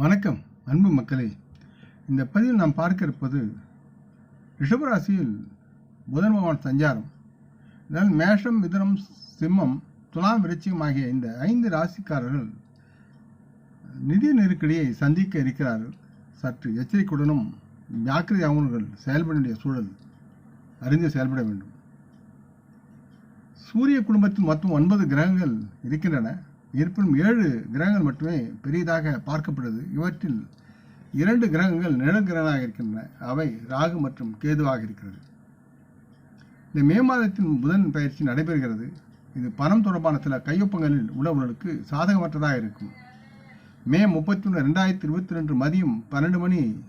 வணக்கம் அன்பு மக்களே. இந்த பதிவில் நாம் பார்க்க இருப்பது ரிஷபராசியில் புதன் பகவான் சஞ்சாரம். இதனால் மேஷம் மிதுனம் சிம்மம் துலாம் விருச்சியம் ஆகிய இந்த ஐந்து ராசிக்காரர்கள் நிதி நெருக்கடியை சந்திக்க இருக்கிறார்கள். சற்று எச்சரிக்கையுடனும் ஜாக்கிரதையாகவும் செயல்பட வேண்டிய சூழல் அறிந்து செயல்பட வேண்டும். சூரிய குடும்பத்தில் மொத்தம் ஒன்பது கிரகங்கள் இருக்கின்றன. இருப்பினும் ஏழு கிரகங்கள் மட்டுமே பெரியதாக பார்க்கப்படுது இவற்றில் இரண்டு கிரகங்கள் நிழல் இருக்கின்றன. அவை ராகு மற்றும் கேதுவாக இருக்கிறது. இந்த மே மாதத்தின் புதன் பயிற்சி நடைபெறுகிறது. இது பணம் தொடர்பான சில கையொப்பங்களில் உள்ளவர்களுக்கு சாதகமற்றதாக இருக்கும். மே முப்பத்தி ஒன்று ரெண்டாயிரத்தி இருபத்தி ரெண்டு மதியம் பன்னெண்டு மணி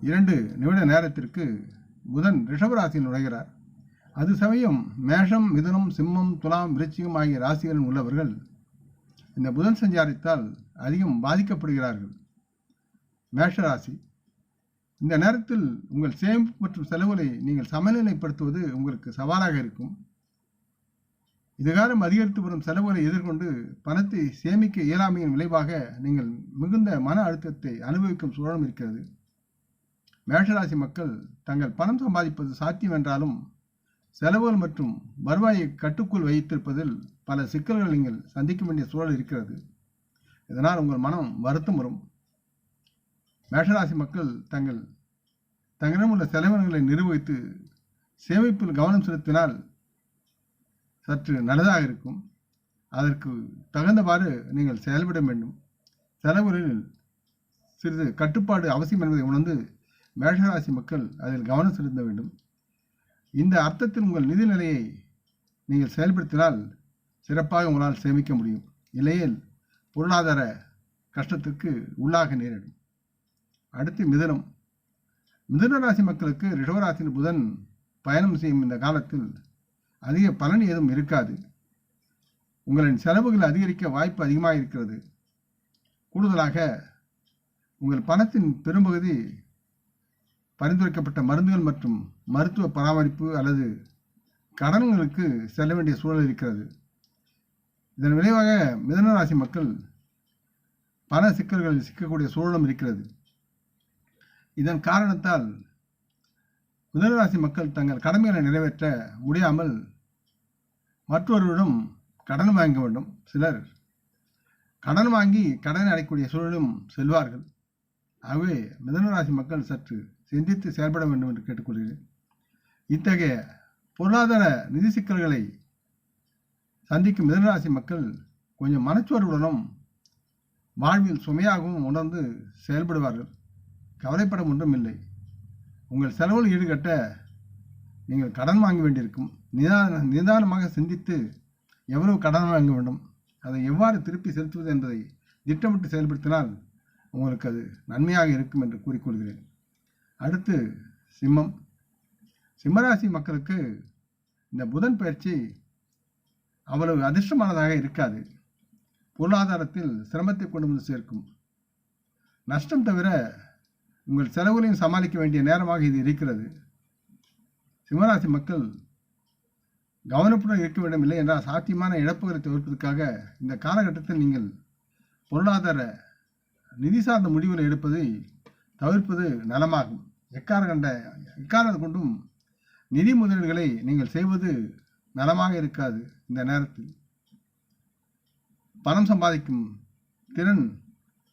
இரண்டு நிமிட நேரத்திற்கு புதன் ரிஷபராசியில் நுழைகிறார். அது சமயம் மேஷம் மிதுனம் சிம்மம் துலாம் விருச்சிகம் ஆகிய ராசிகளில் உள்ளவர்கள் இந்த புதன் சஞ்சாரத்தால் அதிகம் பாதிக்கப்படுகிறார்கள். மேஷராசி இந்த நேரத்தில் உங்கள் சேமிப்பு மற்றும் செலவுகளை நீங்கள் சமநிலைப்படுத்துவது உங்களுக்கு சவாலாக இருக்கும். இதுகாரம் அதிகரித்து வரும் செலவுகளை எதிர்கொண்டு பணத்தை சேமிக்க இயலாமையின் விளைவாக நீங்கள் மிகுந்த மன அழுத்தத்தை அனுபவிக்கும் சூழலும் இருக்கிறது. மேஷராசி மக்கள் தங்கள் பணம் சம்பாதிப்பது சாத்தியம் என்றாலும் செலவுகள் மற்றும் வருவாயை கட்டுக்குள் வைத்திருப்பதில் பல சிக்கல்கள் நீங்கள் சந்திக்க வேண்டிய சூழல் இருக்கிறது. இதனால் உங்கள் மனம் வருத்தம் வரும். மேஷராசி மக்கள் தங்கள் தங்களிடம் உள்ள செலவினங்களை நிர்வகித்து சேமிப்பில் கவனம் செலுத்தினால் சற்று நல்லதாக இருக்கும். அதற்கு தகுந்தவாறு நீங்கள் செயல்பட வேண்டும். செலவுகளில் சிறிது கட்டுப்பாடு அவசியம் என்பதை உணர்ந்து மேஷராசி மக்கள் அதில் கவனம் செலுத்த வேண்டும். இந்த அர்த்தத்தில் உங்கள் நிதி நிலையை நீங்கள் செயல்படுத்தினால் சிறப்பாக உங்களால் சேமிக்க முடியும். இல்லையில் பொருளாதார கஷ்டத்துக்கு உள்ளாக நேரிடும். அடுத்து மிதனம். மிதன ராசி மக்களுக்கு ரிஷவராசியில் புதன் பயணம் செய்யும் இந்த காலத்தில் அதிக பலன் ஏதும் இருக்காது. உங்களின் செலவுகள் அதிகரிக்க வாய்ப்பு அதிகமாக இருக்கிறது. கூடுதலாக உங்கள் பணத்தின் பெரும்பகுதி பரிந்துரைக்கப்பட்ட மருந்துகள் மற்றும் மருத்துவ பராமரிப்பு அல்லது கடன்களுக்கு செல்ல வேண்டிய சூழல் இருக்கிறது. இதன் விளைவாக மிதனராசி மக்கள் பண சிக்கல்களில் சிக்கக்கூடிய சூழலும் இருக்கிறது. இதன் காரணத்தால் மிதனராசி மக்கள் தங்கள் கடமைகளை நிறைவேற்ற முடியாமல் மற்றொருவரிடம் கடன் வாங்க வேண்டும். சிலர் கடன் வாங்கி கடனை அடைக்கூடிய சூழலும் செல்வார்கள். ஆகவே மிதனராசி மக்கள் சற்று சிந்தித்து செயல்பட வேண்டும் என்று கேட்டுக்கொள்கிறேன். இத்தகைய பொருளாதார நிதி சிக்கல்களை சந்திக்கும் மிதனராசி மக்கள் கொஞ்சம் மனச்சோர்வுடனும் வாழ்வில் சுமையாகவும் உணர்ந்து செயல்படுவார்கள். கவலைப்பட ஒன்றும் இல்லை. உங்கள் செலவில் ஈடுகட்ட நீங்கள் கடன் வாங்க வேண்டியிருக்கும். நிதான நிதானமாக சிந்தித்து எவ்வளவு கடன் வாங்க வேண்டும் அதை எவ்வாறு திருப்பி செலுத்துவது என்பதை திட்டமிட்டு செயல்படுத்தினால் உங்களுக்கு அது நன்மையாக இருக்கும் என்று கூறிக்கொள்கிறேன். அடுத்து சிம்மம். சிம்மராசி மக்களுக்கு இந்த புதன் பயிற்சி அவ்வளவு அதிர்ஷ்டமானதாக இருக்காது. பொருளாதாரத்தில் சிரமத்தை கொண்டு வந்து சேர்க்கும். நஷ்டம் தவிர உங்கள் செலவுகளையும் சமாளிக்க வேண்டிய நேரமாக இது இருக்கிறது. சிம்மராசி மக்கள் கவனப்புடன் இருக்க வேண்டும் இல்லை என்றால் சாத்தியமான இழப்புகளை தவிர்ப்பதற்காக இந்த காலகட்டத்தில் நீங்கள் பொருளாதார நிதி சார்ந்த முடிவுகளை எடுப்பதை தவிர்ப்பது நலமாகும். எக்கார கண்ட எக்காரணத்தை கொண்டும் நிதி முதலீடுகளை நீங்கள் செய்வது நலமாக இருக்காது இந்த நேரத்தில். பணம் சம்பாதிக்கும் திறன்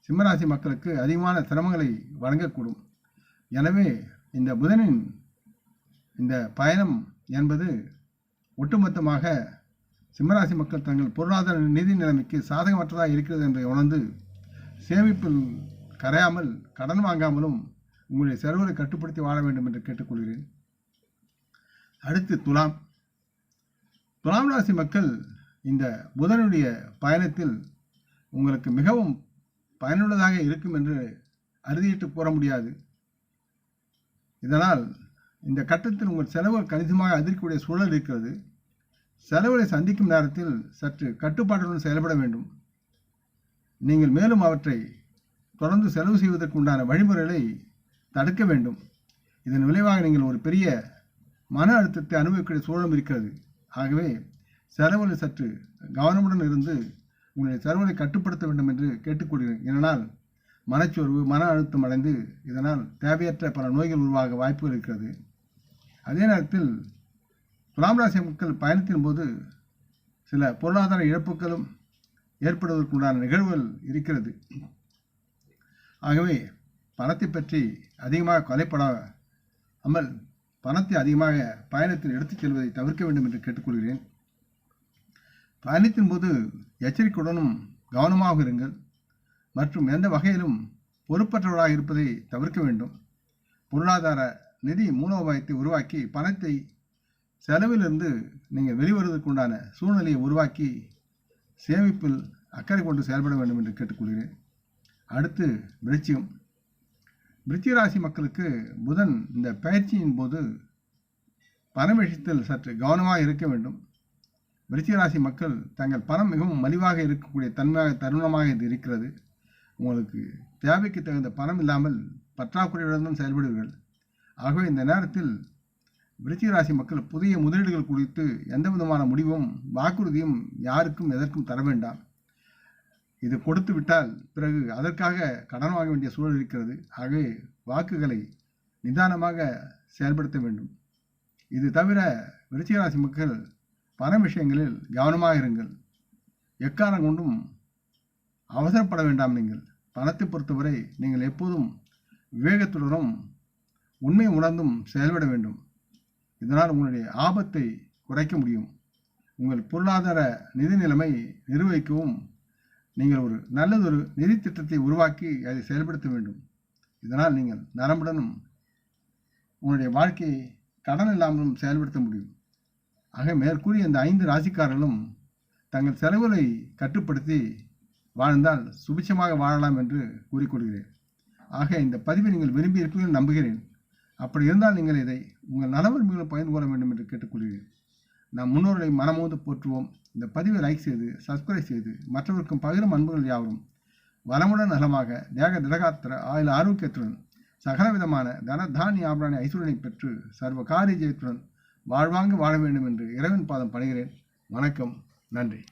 சிம்மராசி மக்களுக்கு அதிகமான சிரமங்களை வழங்கக்கூடும். எனவே இந்த புதனின் இந்த பயணம் என்பது ஒட்டுமொத்தமாக சிம்மராசி மக்கள் தங்கள் பொருளாதார நிதி நிலைமைக்கு சாதகமற்றதாக இருக்கிறது என்பதை உணர்ந்து சேமிப்பில் கரையாமல் கடன் வாங்காமலும் உங்களுடைய செலவுகளை கட்டுப்படுத்தி வாழ வேண்டும் என்று கேட்டுக்கொள்கிறேன். அடுத்து துலாம். துலாம் ராசி மக்கள் இந்த புதனுடைய பயணத்தில் உங்களுக்கு மிகவும் பயனுள்ளதாக இருக்கும் என்று அறுதியிட்டு கூற முடியாது. இதனால் இந்த கட்டத்தில் உங்கள் செலவுகள் கணிசமாக அதிர்க்கக்கூடிய சூழல் இருக்கிறது. செலவுகளை சந்திக்கும் நேரத்தில் சற்று கட்டுப்பாட்டுடன் செயல்பட வேண்டும். நீங்கள் மேலும் அவற்றை தொடர்ந்து செலவு செய்வதற்கு உண்டான வழிமுறைகளை தடுக்க வேண்டும். இதன் விளைவாக நீங்கள் ஒரு பெரிய மன அழுத்தத்தை அனுபவிக்கிற சூழலும் இருக்கிறது. ஆகவே செலவில் சற்று கவனமுடன் இருந்து உங்களுடைய செலவுகளை கட்டுப்படுத்த வேண்டும் என்று கேட்டுக்கொள்கிறேன். இதனால் மனச்சோர்வு மன அழுத்தம் அடைந்து இதனால் தேவையற்ற பல நோய்கள் உருவாக வாய்ப்புகள் இருக்கிறது. அதே நேரத்தில் துலாம் ராசி மக்கள் பயணத்தின் போது சில பொருளாதார இழப்புகளும் ஏற்படுவதற்குண்டான நிகழ்வுகள் இருக்கிறது. ஆகவே பணத்தை பற்றி அதிகமாக கொலைப்படாமல் பணத்தை அதிகமாக பயணத்தில் எடுத்துச் செல்வதை தவிர்க்க வேண்டும் என்று கேட்டுக்கொள்கிறேன். பயணத்தின் போது எச்சரிக்கையுடனும் கவனமாக இருங்கள். மற்றும் எந்த வகையிலும் பொறுப்பற்றவராக இருப்பதை தவிர்க்க வேண்டும். பொருளாதார நிதி மூலோபாயத்தை உருவாக்கி பணத்தை செலவிலிருந்து நீங்கள் வெளிவருவதற்குண்டான சூழ்நிலையை உருவாக்கி சேமிப்பில் அக்கறை கொண்டு செயல்பட வேண்டும் என்று கேட்டுக்கொள்கிறேன். அடுத்து விருச்சியம் விருச்சிக ராசி மக்களுக்கு புதன் இந்த பயிற்சியின் போது பணம் விஷயத்தில் சற்று கவனமாக இருக்க வேண்டும். விருச்சிக ராசி மக்கள் தங்கள் பணம் மிகவும் மலிவாக இருக்கக்கூடிய தன்மையாக தருணமாக இது இருக்கிறது. உங்களுக்கு தேவைக்கு தகுந்த பணம் இல்லாமல் பற்றாக்குறையுடன் செயல்படுவீர்கள். ஆகவே இந்த நேரத்தில் விருச்சிக ராசி மக்கள் புதிய முதலீடுகள் குறித்து எந்த விதமான முடிவும் வாக்குறுதியும் யாருக்கும் எதற்கும் தர வேண்டாம். இது கொடுத்து விட்டால் பிறகு அதற்காக கடன் வாங்க வேண்டிய சூழல் இருக்கிறது. ஆகவே வாக்குகளை நிதானமாக செயல்படுத்த வேண்டும். இது தவிர விருச்சிகராசி மக்கள் பண விஷயங்களில் கவனமாக இருங்கள். எக்காரணம் கொண்டும் அவசரப்பட வேண்டாம் நீங்கள். பணத்தை பொறுத்தவரை நீங்கள் எப்போதும் விவேகத்துடனும் உண்மை உணர்ந்தும் செயல்பட வேண்டும். இதனால் உங்களுடைய ஆபத்தை குறைக்க முடியும். உங்கள் பொருளாதார நிதி நிலைமை நிர்வகிக்கவும் நீங்கள் ஒரு நல்லதொரு நிதி திட்டத்தை உருவாக்கி அதை செயல்படுத்த வேண்டும். இதனால் நீங்கள் நரம்புடனும் உங்களுடைய வாழ்க்கையை கடன் இல்லாமலும் செயல்படுத்த முடியும். ஆக மேற்கூறிய இந்த ஐந்து ராசிக்காரர்களும் தங்கள் செலவுகளை கட்டுப்படுத்தி வாழ்ந்தால் சுபிட்சமாக வாழலாம் என்று கூறிக்கொள்கிறேன். ஆக இந்த பதிவை நீங்கள் விரும்பி இருப்பீர்கள் நம்புகிறேன். அப்படி இருந்தால் நீங்கள் இதை உங்கள் நலவரிமைகளும் பகிர்ந்து கொள்ள வேண்டும் என்று கேட்டுக்கொள்கிறேன். நாம் முன்னோர்களை மனமோந்து போற்றுவோம். இந்த பதிவை லைக் செய்து சப்ஸ்கிரைப் செய்து மற்றவருக்கும் பகிரும் அன்புகள் யாவரும். வளமுடன் நலமாக தேக திடகாத்திர ஆயுள் ஆரோக்கியத்துடன் சகலவிதமான தன தானிய ஆபராணி ஐஸ்வரனை பெற்று சர்வ காரிய ஜெயத்துடன் வாழ்வாங்கு வாழ வேண்டும் என்று இரவின் பாதம் பணிகிறேன். வணக்கம் நன்றி.